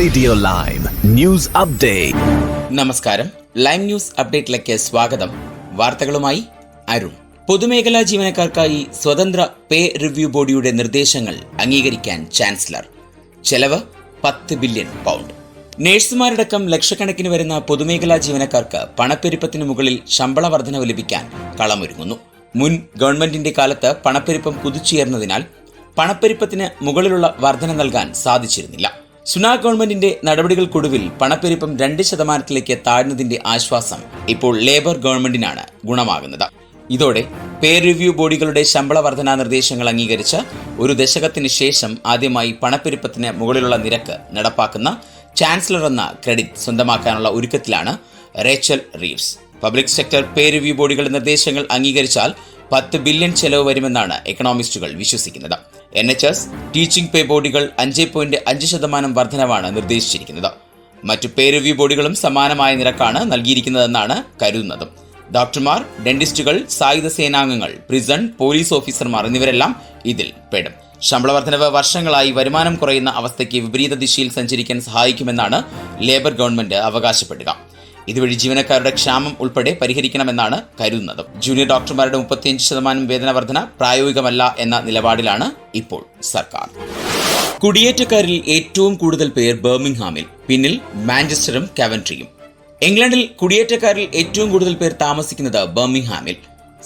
Radio lime news update നമസ്കാരം. Lime news അപ്ഡേറ്റിലേക്ക് സ്വാഗതം. വാർത്തകളുമായി അരുൺ. പൊതുമേഖലാ ജീവനക്കാർക്കായി സ്വതന്ത്ര പേ റിവ്യൂ ബോഡിയുടെ നിർദ്ദേശങ്ങൾ അംഗീകരിക്കാൻ ചാൻസലർ. ചെലവ് പത്ത് ബില്യൺ പൗണ്ട്. നഴ്സുമാരടക്കം ലക്ഷക്കണക്കിന് വരുന്ന പൊതുമേഖലാ ജീവനക്കാർക്ക് പണപ്പെരുപ്പത്തിന് മുകളിൽ ശമ്പള വർധനവ് ലഭിക്കാൻ കളമൊരുങ്ങുന്നു. മുൻ ഗവൺമെന്റിന്റെ കാലത്ത് പണപ്പെരുപ്പം കുതിച്ചുയർന്നതിനാൽ പണപ്പെരുപ്പത്തിന് മുകളിലുള്ള വർധന നൽകാൻ സാധിച്ചിരുന്നില്ല. സുനാ ഗവൺമെന്റിന്റെ നടപടികൾക്കൊടുവിൽ പണപ്പെരുപ്പം രണ്ട് ശതമാനത്തിലേക്ക് താഴ്ന്നതിന്റെ ആശ്വാസം ഇപ്പോൾ ലേബർ ഗവൺമെന്റിനാണ് ഗുണമാകുന്നത്. ഇതോടെ പേ റിവ്യൂ ബോഡികളുടെ ശമ്പള വർധനാ നിർദ്ദേശങ്ങൾ അംഗീകരിച്ച് ഒരു ദശകത്തിന് ശേഷം ആദ്യമായി പണപ്പെരുപ്പത്തിന് മുകളിലുള്ള നിരക്ക് നടപ്പാക്കുന്ന ചാൻസലർ എന്ന ക്രെഡിറ്റ് സ്വന്തമാക്കാനുള്ള ഒരുക്കത്തിലാണ് Rachel Reeves. Public sector pay review ബോഡികളുടെ നിർദ്ദേശങ്ങൾ അംഗീകരിച്ചാൽ പത്ത് ബില്യൺ ചെലവ് വരുമെന്നാണ് എക്കണോമിസ്റ്റുകൾ വിശ്വസിക്കുന്നത്. N H S teaching pay ബോഡികൾ അഞ്ച് പോയിന്റ് അഞ്ച് ശതമാനം വർധനവാണ് നിർദ്ദേശിച്ചിരിക്കുന്നത്. മറ്റു പേ റിവ്യൂ ബോഡികളും സമാനമായ നിരക്കാണ് നൽകിയിരിക്കുന്നതെന്നാണ് കരുതുന്നത്. ഡോക്ടർമാർ ഡെന്റിസ്റ്റുകൾ സായുധ സേനാംഗങ്ങൾ പ്രിസൺ പോലീസ് ഓഫീസർമാർ എന്നിവരെല്ലാം ഇതിൽ പെടും. ശമ്പള വർധനവ് വർഷങ്ങളായി വരുമാനം കുറയുന്ന അവസ്ഥയ്ക്ക് വിപരീത ദിശയിൽ സഞ്ചരിക്കാൻ സഹായിക്കുമെന്നാണ് ലേബർ ഗവൺമെന്റ് അവകാശപ്പെടുക. ഇതുവഴി ജീവനക്കാരുടെ ക്ഷാമം ഉൾപ്പെടെ പരിഹരിക്കണമെന്നാണ് കരുതുന്നത്. ജൂനിയർ ഡോക്ടർമാരുടെ മുപ്പത്തിയഞ്ച് ശതമാനം വേതന വർധന പ്രായോഗികമല്ല എന്ന നിലപാടിലാണ് ഇപ്പോൾ സർക്കാർ. കുടിയേറ്റക്കാരിൽ ഏറ്റവും കൂടുതൽ പേർ ബർമിംഗ്ഹാമിൽ പിന്നിൽ മാഞ്ചസ്റ്ററും കവൻട്രിയും. ഇംഗ്ലണ്ടിൽ കുടിയേറ്റക്കാരിൽ ഏറ്റവും കൂടുതൽ പേർ താമസിക്കുന്നത് ബർമിംഗ്ഹാമിൽ.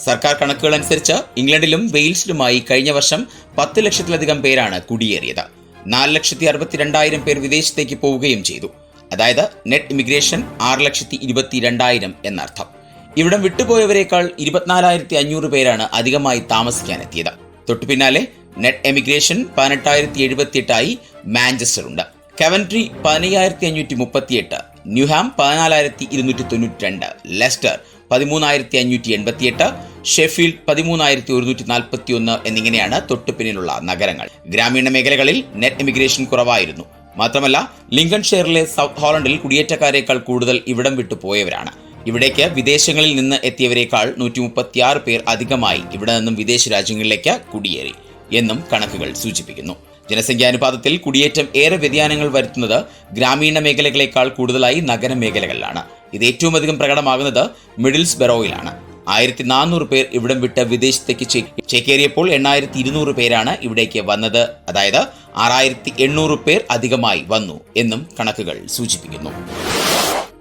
സർക്കാർ കണക്കുകൾ അനുസരിച്ച് ഇംഗ്ലണ്ടിലും വെയിൽസിലുമായി കഴിഞ്ഞ വർഷം പത്ത് ലക്ഷത്തിലധികം പേരാണ് കുടിയേറിയത്. നാല് ലക്ഷത്തി അറുപത്തിരണ്ടായിരം പേർ വിദേശത്തേക്ക് പോവുകയും ചെയ്തു. അതായത് നെറ്റ് ഇമിഗ്രേഷൻ ആറ് ലക്ഷത്തി ഇരുപത്തി രണ്ടായിരം എന്നർത്ഥം. ഇവിടം വിട്ടുപോയവരെക്കാൾ ഇരുപത്തിനാലായിരത്തി അഞ്ഞൂറ് പേരാണ് അധികമായി താമസിക്കാനെത്തിയത്. തൊട്ടു പിന്നാലെ നെറ്റ് എമിഗ്രേഷൻ പതിനെട്ടായിരത്തി എഴുപത്തിയെട്ടായി മാഞ്ചസ്റ്റർ ഉണ്ട് കവൻട്രി പതിനയ്യായിരത്തി അഞ്ഞൂറ്റി മുപ്പത്തിയെട്ട് ന്യൂഹാം പതിനാലായിരത്തി ഇരുന്നൂറ്റി തൊണ്ണൂറ്റി രണ്ട് ലെസ്റ്റർ പതിമൂന്നായിരത്തി അഞ്ഞൂറ്റി എൺപത്തിയെട്ട് ഷെഫീൽഡ് പതിമൂന്നായിരത്തി ഒരുന്നൂറ്റി നാൽപ്പത്തി ഒന്ന് എന്നിങ്ങനെയാണ് തൊട്ടുപിന്നിലുള്ള നഗരങ്ങൾ. ഗ്രാമീണ മേഖലകളിൽ നെറ്റ് എമിഗ്രേഷൻ കുറവായിരുന്നു. മാത്രമല്ല ലിങ്കൺ ഷെയറിലെ സൗത്ത് ഹോളണ്ടിൽ കുടിയേറ്റക്കാരേക്കാൾ കൂടുതൽ ഇവിടം വിട്ടു പോയവരാണ്. ഇവിടേക്ക് വിദേശങ്ങളിൽ നിന്ന് എത്തിയവരേക്കാൾ നൂറ്റി മുപ്പത്തിയാറ് പേർ അധികമായി ഇവിടെ നിന്നും വിദേശ രാജ്യങ്ങളിലേക്ക് കുടിയേറി എന്നും കണക്കുകൾ സൂചിപ്പിക്കുന്നു. ജനസംഖ്യാനുപാതത്തിൽ കുടിയേറ്റം ഏറെ വ്യതിയാനങ്ങൾ വരുത്തുന്നത് ഗ്രാമീണ മേഖലകളേക്കാൾ കൂടുതലായി നഗര മേഖലകളിലാണ്. ഇത് ഏറ്റവും അധികം പ്രകടമാകുന്നത് മിഡിൽസ് ബെറോയിലാണ്. ആയിരത്തി നാനൂറ് പേർ ഇവിടം വിട്ട് വിദേശത്തേക്ക് ചേക്കേറിയപ്പോൾ എണ്ണായിരത്തി ഇരുന്നൂറ് പേരാണ് ഇവിടേക്ക് വന്നത്. അതായത് ആറായിരത്തി എണ്ണൂറ് പേർ അധികമായി വന്നു എന്നും കണക്കുകൾ സൂചിപ്പിക്കുന്നു.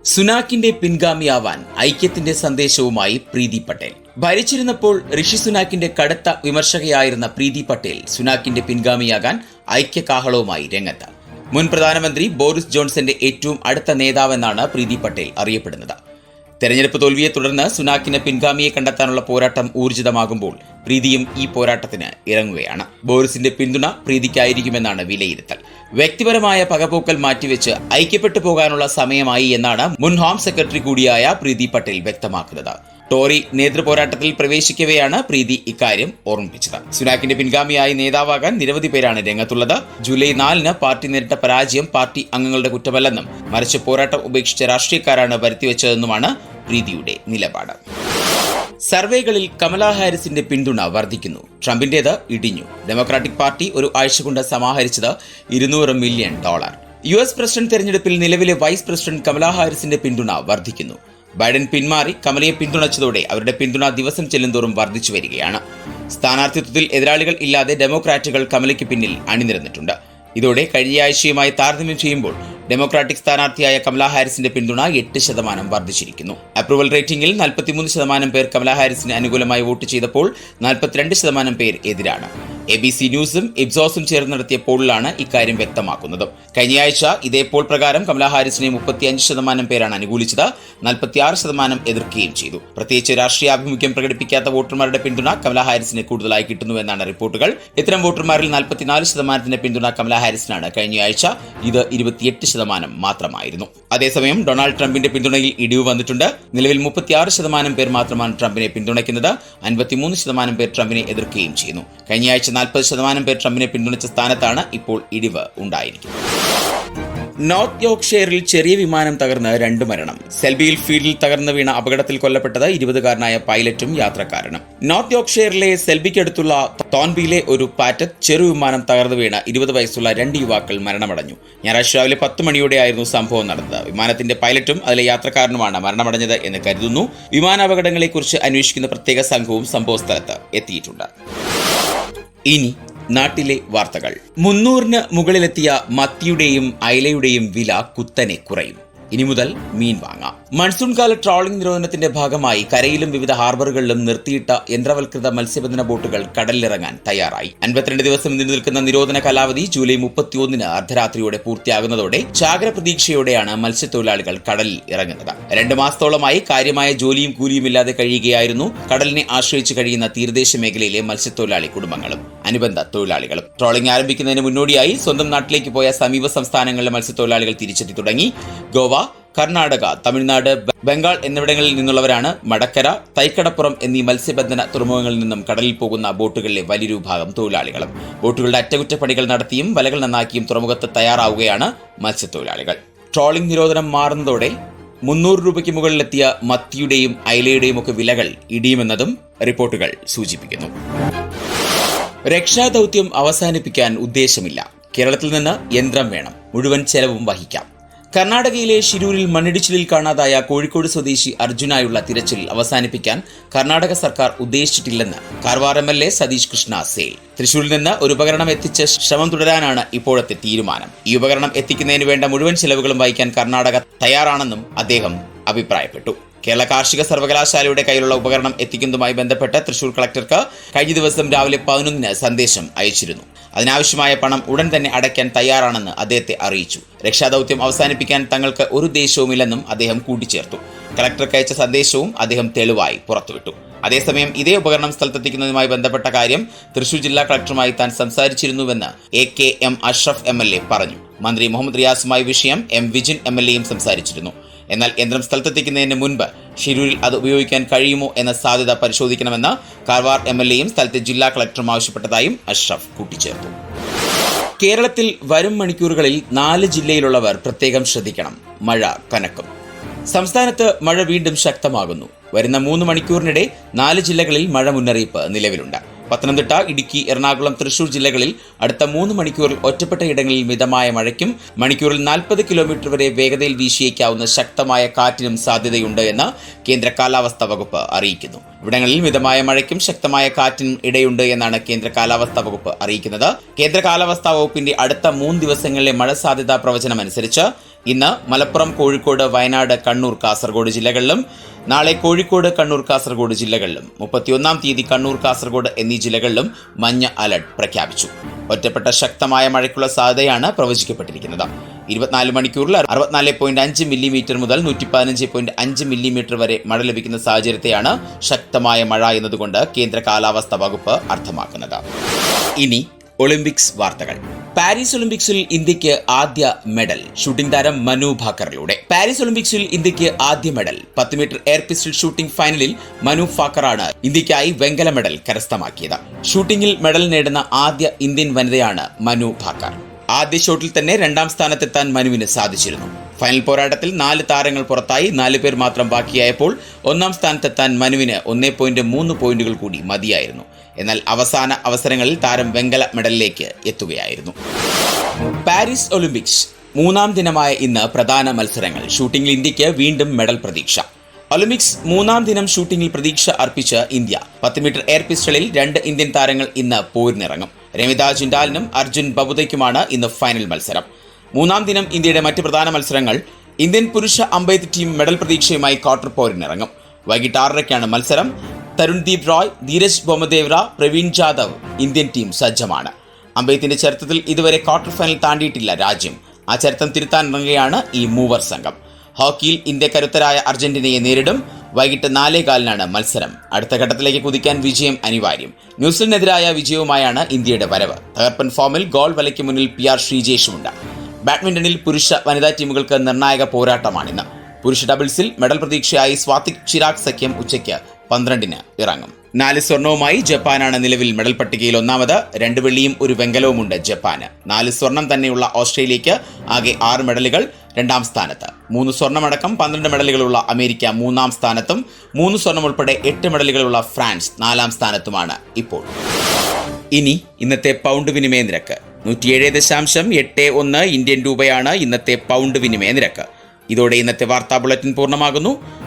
സുനാക്കിന്റെ പിൻഗാമിയാവാൻ ഐക്യത്തിന്റെ സന്ദേശവുമായി പ്രീതി പട്ടേൽ. ഭരിച്ചിരുന്നപ്പോൾ ഋഷി സുനാക്കിന്റെ കടുത്ത വിമർശകയായിരുന്ന പ്രീതി പട്ടേൽ സുനാക്കിന്റെ പിൻഗാമിയാകാൻ ഐക്യകാഹളവുമായി രംഗത്ത്. മുൻ പ്രധാനമന്ത്രി ബോറിസ് ജോൺസന്റെ ഏറ്റവും അടുത്ത നേതാവെന്നാണ് പ്രീതി പട്ടേൽ അറിയപ്പെടുന്നത്. തെരഞ്ഞെടുപ്പ് തോൽവിയെ തുടർന്ന് സുനാക്കിന് പിൻഗാമിയെ കണ്ടെത്താനുള്ള പോരാട്ടം ഊർജിതമാകുമ്പോൾ പ്രീതിയും ഈ പോരാട്ടത്തിന് ഇറങ്ങുകയാണ്. ബോറിസിന്റെ പിന്തുണ പ്രീതിക്കായിരിക്കുമെന്നാണ് വിലയിരുത്തൽ. വ്യക്തിപരമായ പകപോക്കൽ മാറ്റിവെച്ച് ഐക്യപ്പെട്ടു പോകാനുള്ള സമയമായി എന്നാണ് മുൻ ഹോം സെക്രട്ടറി കൂടിയായ പ്രീതി പട്ടേൽ വ്യക്തമാക്കുന്നത്. ടോറി നേതൃപോരാട്ടത്തിൽ പ്രവേശിക്കവെയാണ് പ്രീതി ഇക്കാര്യം ഓർമ്മിപ്പിച്ചത്. സുനാക്കിന്റെ പിൻഗാമിയായി നേതാവാകാൻ നിരവധി പേരാണ് രംഗത്തുള്ളത്. ജൂലൈ നാലിന് പാർട്ടി നേരിട്ട പരാജയം പാർട്ടി അംഗങ്ങളുടെ കുറ്റമല്ലെന്നും മറിച്ച് പോരാട്ടം ഉപേക്ഷിച്ച രാഷ്ട്രീയക്കാരാണ് വരുത്തിവെച്ചതെന്നുമാണ് പ്രീതിയുടെ നിലപാട്. സർവേകളിൽ കമലാ ഹാരിസിന്റെ പിന്തുണ വർദ്ധിക്കുന്നു. ട്രംപിന്റേത് ഇടിഞ്ഞു. ഡെമോക്രാറ്റിക് പാർട്ടി ഒരു ആഴ്ച കൊണ്ട് സമാഹരിച്ചത് ഇരുന്നൂറ് million dollar. U S president തെരഞ്ഞെടുപ്പിൽ നിലവിലെ വൈസ് പ്രസിഡന്റ് കമലാ ഹാരിസിന്റെ പിന്തുണ വർദ്ധിക്കുന്നു. ബൈഡൻ പിന്മാറി കമലയെ പിന്തുണച്ചതോടെ അവരുടെ പിന്തുണ ദിവസം ചെല്ലുന്തോറും വർദ്ധിച്ചു വരികയാണ്. സ്ഥാനാർത്ഥിത്വത്തിൽ എതിരാളികൾ ഇല്ലാതെ ഡെമോക്രാറ്റുകൾ കമലയ്ക്ക് പിന്നിൽ അണിനിരന്നിട്ടുണ്ട്. ഇതോടെ കഴിഞ്ഞ ആഴ്ചയുമായി താരതമ്യം ചെയ്യുമ്പോൾ ഡെമോക്രാറ്റിക് സ്ഥാനാർത്ഥിയായ കമലാ ഹാരിസിന്റെ പിന്തുണ എട്ട് ശതമാനം വർദ്ധിച്ചിരിക്കുന്നു. അപ്രൂവൽ റേറ്റിംഗിൽ നാൽപ്പത്തിമൂന്ന് ശതമാനം പേർ കമലാ ഹാരിസിന് അനുകൂലമായി വോട്ട് ചെയ്തപ്പോൾ നാൽപ്പത്തിരണ്ട് ശതമാനം പേർ എതിരാണ്. എ ബി സി ന്യൂസും ഇബ്സോസും ചേർന്ന് നടത്തിയ പോളിലാണ് ഇക്കാര്യം വ്യക്തമാക്കുന്നത്. കഴിഞ്ഞയാഴ്ച ഇതേ പോൾ പ്രകാരം കമലാ ഹാരിസിനെ മുപ്പത്തിയഞ്ച് ശതമാനം പേരാണ് അനുകൂലിച്ചത്. നാൽപ്പത്തിയാറ് ശതമാനം എതിർക്കുകയും ചെയ്തു. പ്രത്യേകിച്ച് രാഷ്ട്രീയാഭിമുഖ്യം പ്രകടിപ്പിക്കാത്ത വോട്ടർമാരുടെ പിന്തുണ കമലാ ഹാരിസിന് കൂടുതലായി കിട്ടുന്നുവെന്നാണ് റിപ്പോർട്ടുകൾ. ഇത്തരം വോട്ടർമാരിൽ നാൽപ്പത്തിനാല് ശതമാനത്തിന്റെ പിന്തുണ കമലാ ഹാരിസിനാണ്. കഴിഞ്ഞയാഴ്ച ഇത് ഇരുപത്തിയെട്ട് ശതമാനം മാത്രമായിരുന്നു. അതേസമയം ഡൊണാൾഡ് ട്രംപിന്റെ പിന്തുണയിൽ ഇടിവ് വന്നിട്ടുണ്ട്. നിലവിൽ മുപ്പത്തിയാറ് ശതമാനം പേർ മാത്രമാണ് ട്രംപിനെ പിന്തുണയ്ക്കുന്നത്. അൻപത്തിമൂന്ന് ശതമാനം പേർ ട്രംപിനെ എതിർക്കുകയും ചെയ്യുന്നു. കഴിഞ്ഞയാഴ്ച നാൽപ്പത് ശതമാനം പേർ ട്രംപിനെ പിന്തുണച്ച സ്ഥാനത്താണ് ഇപ്പോൾ ഇടിവ് ഉണ്ടായിരിക്കുന്നത്. നോർത്ത് യോർക്ക്ഷയറിൽ ചെറിയ വിമാനം തകർന്ന് രണ്ട് മരണം. സെൽബിയിൽ ഫീൽഡിൽ തകർന്ന് വീണ അപകടത്തിൽ കൊല്ലപ്പെട്ടത് ഇരുപതുകാരനായ പൈലറ്റും യാത്രക്കാരനും. നോർത്ത് യോർക്ക്ഷയറിലെ സെൽബിക്കടുത്തുള്ള തോൺബിയിലെ ഒരു പാറ്റത്ത് ചെറു വിമാനം തകർന്നു വീണ ഇരുപത് വയസ്സുള്ള രണ്ട് യുവാക്കൾ മരണമടഞ്ഞു. ഞായറാഴ്ച രാവിലെ പത്ത് മണിയോടെയായിരുന്നു സംഭവം നടന്നത്. വിമാനത്തിന്റെ പൈലറ്റും അതിലെ യാത്രക്കാരനുമാണ് മരണമടഞ്ഞത് എന്ന് കരുതുന്നു. വിമാനാപകടങ്ങളെക്കുറിച്ച് അന്വേഷിക്കുന്ന പ്രത്യേക സംഘവും സംഭവസ്ഥലത്ത് എത്തിയിട്ടുണ്ട്. ഇനി നാട്ടിലെ വാർത്തകൾ. മുന്നൂറിന് മുകളിലെത്തിയ മത്തിയുടെയും അയലയുടെയും വില കുത്തനെ കുറയും. ഇനി മുതൽ മീൻ വാങ്ങാം. മൺസൂൺ കാല ട്രോളിംഗ് നിരോധനത്തിന്റെ ഭാഗമായി കരയിലും വിവിധ ഹാർബറുകളിലും നിർത്തിയിട്ട യന്ത്രവൽകൃത മത്സ്യബന്ധന ബോട്ടുകൾ കടലിലിറങ്ങാൻ തയ്യാറായി. അൻപത്തിരണ്ട് ദിവസം നീണ്ടു നിൽക്കുന്ന നിരോധന കാലാവധി ജൂലൈ മുപ്പത്തിയൊന്നിന് അർദ്ധരാത്രിയോടെ പൂർത്തിയാകുന്നതോടെ ചാകര പ്രതീക്ഷയോടെയാണ് മത്സ്യത്തൊഴിലാളികൾ കടലിൽ ഇറങ്ങുന്നത്. രണ്ടു മാസത്തോളമായി കാര്യമായ ജോലിയും കൂലിയും ഇല്ലാതെ കഴിയുകയായിരുന്നു. കടലിനെ ആശ്രയിച്ച് കഴിയുന്ന തീരദേശ മേഖലയിലെ മത്സ്യത്തൊഴിലാളി കുടുംബങ്ങളും അനുബന്ധ തൊഴിലാളികളും. ട്രോളിംഗ് ആരംഭിക്കുന്നതിന് മുന്നോടിയായി സ്വന്തം നാട്ടിലേക്ക് പോയ സമീപ സംസ്ഥാനങ്ങളിലെ മത്സ്യത്തൊഴിലാളികൾ തിരിച്ചെത്തി തുടങ്ങി. ഗോവ കർണാടക തമിഴ്നാട് ബംഗാൾ എന്നിവിടങ്ങളിൽ നിന്നുള്ളവരാണ് മടക്കര തൈക്കടപ്പുറം എന്നീ മത്സ്യബന്ധന തുറമുഖങ്ങളിൽ നിന്നും കടലിൽ പോകുന്ന ബോട്ടുകളിലെ വലിയൊരു ഭാഗം തൊഴിലാളികളും. ബോട്ടുകളുടെ അറ്റകുറ്റപ്പണികൾ നടത്തിയും വലകൾ നന്നാക്കിയും തുറമുഖത്ത് തയ്യാറാവുകയാണ് മത്സ്യത്തൊഴിലാളികൾ. ട്രോളിംഗ് നിരോധനം മാറുന്നതോടെ മുന്നൂറ് രൂപയ്ക്ക് മുകളിലെത്തിയ മത്തിയുടെയും അയലയുടെയും ഒക്കെ വിലകൾ ഇടിയുമെന്നതും റിപ്പോർട്ടുകൾ സൂചിപ്പിക്കുന്നു. രക്ഷാദൗത്യം അവസാനിപ്പിക്കാൻ ഉദ്ദേശമില്ല. കേരളത്തിൽ നിന്ന് യന്ത്രം വേണം. മുഴുവൻ ചെലവും വഹിക്കാം. കർണാടകയിലെ ഷിരൂരിൽ മണ്ണിടിച്ചിലിൽ കാണാതായ കോഴിക്കോട് സ്വദേശി അർജുനായുള്ള തിരച്ചിൽ അവസാനിപ്പിക്കാൻ കർണാടക സർക്കാർ ഉദ്ദേശിച്ചിട്ടില്ലെന്ന് Karwar M L A Satish Krishna Sail. തൃശൂരിൽ നിന്ന് ഒരു ഉപകരണം എത്തിച്ച് ശ്രമം തുടരാനാണ് ഇപ്പോഴത്തെ തീരുമാനം. ഈ ഉപകരണം എത്തിക്കുന്നതിന് വേണ്ട മുഴുവൻ ചെലവുകളും വഹിക്കാൻ കർണാടക തയ്യാറാണെന്നും അദ്ദേഹം അഭിപ്രായപ്പെട്ടു. കേരള കാർഷിക സർവകലാശാലയുടെ കയ്യിലുള്ള ഉപകരണം എത്തിക്കുന്നതുമായി ബന്ധപ്പെട്ട് തൃശൂർ കളക്ടർക്ക് കഴിഞ്ഞ ദിവസം രാവിലെ പതിനൊന്നിന് സന്ദേശം അയച്ചിരുന്നു. അതിനാവശ്യമായ പണം ഉടൻ തന്നെ അടയ്ക്കാൻ തയ്യാറാണെന്ന് അദ്ദേഹത്തെ അറിയിച്ചു. രക്ഷാദൗത്യം അവസാനിപ്പിക്കാൻ തങ്ങൾക്ക് ഒരു ദേഷ്യവുമില്ലെന്നും അദ്ദേഹം കൂട്ടിച്ചേർത്തു. കളക്ടർക്ക് അയച്ച സന്ദേശവും അദ്ദേഹം തെളിവായി പുറത്തുവിട്ടു. അതേസമയം ഇതേ ഉപകരണം സ്ഥലത്തെത്തിക്കുന്നതുമായി ബന്ധപ്പെട്ട കാര്യം തൃശൂർ ജില്ലാ കളക്ടറുമായി താൻ സംസാരിച്ചിരുന്നുവെന്ന് A K M Ashraf M L A പറഞ്ഞു. മന്ത്രി മുഹമ്മദ് റിയാസുമായി വിഷയം എം വിജിൻ എം എൽ എയും സംസാരിച്ചിരുന്നു. എന്നാൽ യന്ത്രം സ്ഥലത്തെത്തിക്കുന്നതിന് മുൻപ് ഷിരൂരിൽ അത് ഉപയോഗിക്കാൻ കഴിയുമോ എന്ന സാധ്യത പരിശോധിക്കണമെന്ന് കാർവാർ എം എൽ എയും സ്ഥലത്തെ ജില്ലാ കളക്ടറും ആവശ്യപ്പെട്ടതായും അഷ്റഫ് കൂട്ടിച്ചേർത്തു. കേരളത്തിൽ വരും മണിക്കൂറുകളിൽ നാല് ജില്ലയിലുള്ളവർ പ്രത്യേകം ശ്രദ്ധിക്കണം. മഴ കനക്കും. സംസ്ഥാനത്ത് മഴ വീണ്ടും ശക്തമാകുന്നു. വരുന്ന മൂന്ന് മണിക്കൂറിനിടെ നാല് ജില്ലകളിൽ മഴ മുന്നറിയിപ്പ് നിലവിലുണ്ട്. പത്തനംതിട്ട ഇടുക്കി എറണാകുളം തൃശൂർ ജില്ലകളിൽ അടുത്ത മൂന്ന് മണിക്കൂറിൽ ഒറ്റപ്പെട്ട ഇടങ്ങളിൽ മിതമായ മഴയ്ക്കും മണിക്കൂറിൽ നാൽപ്പത് കിലോമീറ്റർ വരെ വേഗതയിൽ വീശിയേക്കാവുന്ന ശക്തമായ കാറ്റിനും സാധ്യതയുണ്ട് എന്ന് കേന്ദ്ര കാലാവസ്ഥാ വകുപ്പ് അറിയിക്കുന്നു. ഇവിടങ്ങളിൽ മിതമായ മഴയ്ക്കും ശക്തമായ കാറ്റിനും ഇടയുണ്ട് എന്നാണ് കേന്ദ്ര കാലാവസ്ഥാ വകുപ്പ് അറിയിക്കുന്നത്. കേന്ദ്ര കാലാവസ്ഥാ വകുപ്പിന്റെ അടുത്ത മൂന്ന് ദിവസങ്ങളിലെ മഴ സാധ്യതാ പ്രവചനം അനുസരിച്ച് ഇന്ന് മലപ്പുറം കോഴിക്കോട് വയനാട് കണ്ണൂർ കാസർഗോഡ് ജില്ലകളിലും നാളെ കോഴിക്കോട് കണ്ണൂർ കാസർഗോഡ് ജില്ലകളിലും മുപ്പത്തിയൊന്നാം തീയതി കണ്ണൂർ കാസർഗോഡ് എന്നീ ജില്ലകളിലും മഞ്ഞ അലർട്ട് പ്രഖ്യാപിച്ചു. ഒറ്റപ്പെട്ട ശക്തമായ മഴയ്ക്കുള്ള സാധ്യതയാണ് പ്രവചിക്കപ്പെട്ടിരിക്കുന്നത്. ഇരുപത്തിനാല് മണിക്കൂറിൽ അറുപത്തിനാല് പോയിന്റ് അഞ്ച് മില്ലിമീറ്റർ മുതൽ നൂറ്റി പതിനഞ്ച് പോയിന്റ് അഞ്ച് മില്ലിമീറ്റർ വരെ മഴ ലഭിക്കുന്ന സാഹചര്യത്തെയാണ് ശക്തമായ മഴ എന്നതുകൊണ്ട് കേന്ദ്ര കാലാവസ്ഥാ വകുപ്പ് അർത്ഥമാക്കുന്നത്. ഇനി ഒളിമ്പിക്സ് വാർത്തകൾ. പാരീസ് ഒളിമ്പിക്സിൽ ഇന്ത്യയ്ക്ക് ആദ്യ മെഡൽ. ഷൂട്ടിംഗ് താരം മനു ഭാക്കറിലൂടെ. പാരീസ് ഒളിമ്പിക്സിൽ ഇന്ത്യയ്ക്ക് ആദ്യ മെഡൽ. പത്ത് മീറ്റർ എയർ പിസ്റ്റൾ ഷൂട്ടിംഗ് ഫൈനലിൽ മനു ഭാക്കറാണ് ഇന്ത്യക്കായി വെങ്കല മെഡൽ കരസ്ഥമാക്കിയത്. ഷൂട്ടിംഗിൽ മെഡൽ നേടുന്ന ആദ്യ ഇന്ത്യൻ വനിതയാണ് മനു ഭാക്കർ. ആദ്യ ഷോട്ടിൽ തന്നെ രണ്ടാം സ്ഥാനത്തെത്താൻ മനുവിന് സാധിച്ചിരുന്നു. ഫൈനൽ പോരാട്ടത്തിൽ നാല് താരങ്ങൾ പുറത്തായി നാല് പേർ മാത്രം ബാക്കിയായപ്പോൾ ഒന്നാം സ്ഥാനത്തെത്താൻ മനുവിന് ഒന്നേ പോയിന്റ് മൂന്ന് പോയിന്റുകൾ കൂടി മതിയായിരുന്നു. എന്നാൽ അവസാന അവസരങ്ങളിൽ താരം വെങ്കല മെഡലിലേക്ക് എത്തുകയായിരുന്നു. പാരീസ് ഒളിമ്പിക്സ് മൂന്നാം ദിനമായ ഇന്ന് പ്രധാന മത്സരങ്ങൾ. ഷൂട്ടിംഗിൽ ഇന്ത്യയ്ക്ക് വീണ്ടും മെഡൽ പ്രതീക്ഷ. ഒളിമ്പിക്സ് മൂന്നാം ദിനം ഷൂട്ടിംഗിൽ പ്രതീക്ഷ അർപ്പിച്ച് ഇന്ത്യ. പത്ത് മീറ്റർ എയർ പിസ്റ്റളിൽ രണ്ട് ഇന്ത്യൻ താരങ്ങൾ ഇന്ന് പോരിനിറങ്ങും. രമിത ജിൻഡാലിനും അർജുൻ ബബുദയ്ക്കുമാണ് ഇന്ന് ഫൈനൽ മത്സരം. മൂന്നാം ദിനം ഇന്ത്യയുടെ മറ്റ് പ്രധാന മത്സരങ്ങൾ. ഇന്ത്യൻ പുരുഷ അമ്പെയ്ത്ത് ടീം മെഡൽ പ്രതീക്ഷയുമായി ക്വാർട്ടർ പോരിനിറങ്ങും. വൈകിട്ട് ആറരയ്ക്കാണ് മത്സരം. തരുൺദീപ് റോയ് ധീരജ് ബൊമദേവ്ര പ്രവീൺ ജാദവ് ഇന്ത്യൻ ടീം സജ്ജമാണ്. അമ്പയത്തിന്റെ ചരിത്രത്തിൽ ഇതുവരെ ക്വാർട്ടർ ഫൈനൽ താണ്ടിയിട്ടില്ല രാജ്യം. ആ ചരിത്രം തിരുത്താനിറങ്ങുകയാണ് ഈ മൂവർ സംഘം. ഹോക്കിയിൽ ഇന്ത്യ കരുത്തരായ അർജന്റീനയെ നേരിടും. വൈകിട്ട് നാലേ കാലിനാണ് മത്സരം. അടുത്ത ഘട്ടത്തിലേക്ക് കുതിക്കാൻ വിജയം അനിവാര്യം. ന്യൂസിലൻഡിനെതിരായ വിജയവുമായാണ് ഇന്ത്യയുടെ വരവ്. തകർപ്പൻ ഫോമിൽ ഗോൾ വലയ്ക്ക് മുന്നിൽ പി ആർ ശ്രീജേഷുമുണ്ട്. ബാഡ്മിന്റണിൽ പുരുഷ വനിതാ ടീമുകൾക്ക് നിർണായക പോരാട്ടമാണിന്ന്. പുരുഷ ഡബിൾസിൽ മെഡൽ പ്രതീക്ഷയായി സ്വാതിക് ചിരാഗ് സഖ്യം ഉച്ചയ്ക്ക് പന്ത്രണ്ടിന് ഇറങ്ങും. നാല് സ്വർണവുമായി ജപ്പാനാണ് നിലവിൽ മെഡൽ പട്ടികയിൽ ഒന്നാമത്. രണ്ട് വെള്ളിയും ഒരു വെങ്കലവുമുണ്ട് ജപ്പാന്. നാല് സ്വർണം തന്നെയുള്ള ഓസ്ട്രേലിയക്ക് ആകെ ആറ് മെഡലുകൾ രണ്ടാം സ്ഥാനത്ത്. മൂന്ന് സ്വർണമടക്കം പന്ത്രണ്ട് മെഡലുകളുള്ള അമേരിക്ക മൂന്നാം സ്ഥാനത്തും മൂന്ന് സ്വർണം ഉൾപ്പെടെ എട്ട് മെഡലുകളുള്ള ഫ്രാൻസ് നാലാം സ്ഥാനത്തുമാണ് ഇപ്പോൾ. ഇനി ഇന്നത്തെ പൗണ്ട് വിനിമയ നിരക്ക്. നൂറ്റിയേഴ് ദശാംശം എട്ട് ഒന്ന് ഇന്ത്യൻ രൂപയാണ് ഇന്നത്തെ പൗണ്ട് വിനിമയ നിരക്ക്. ഇതോടെ ഇന്നത്തെ വാർത്താ ബുള്ളറ്റിൻ പൂർണമാകുന്നു.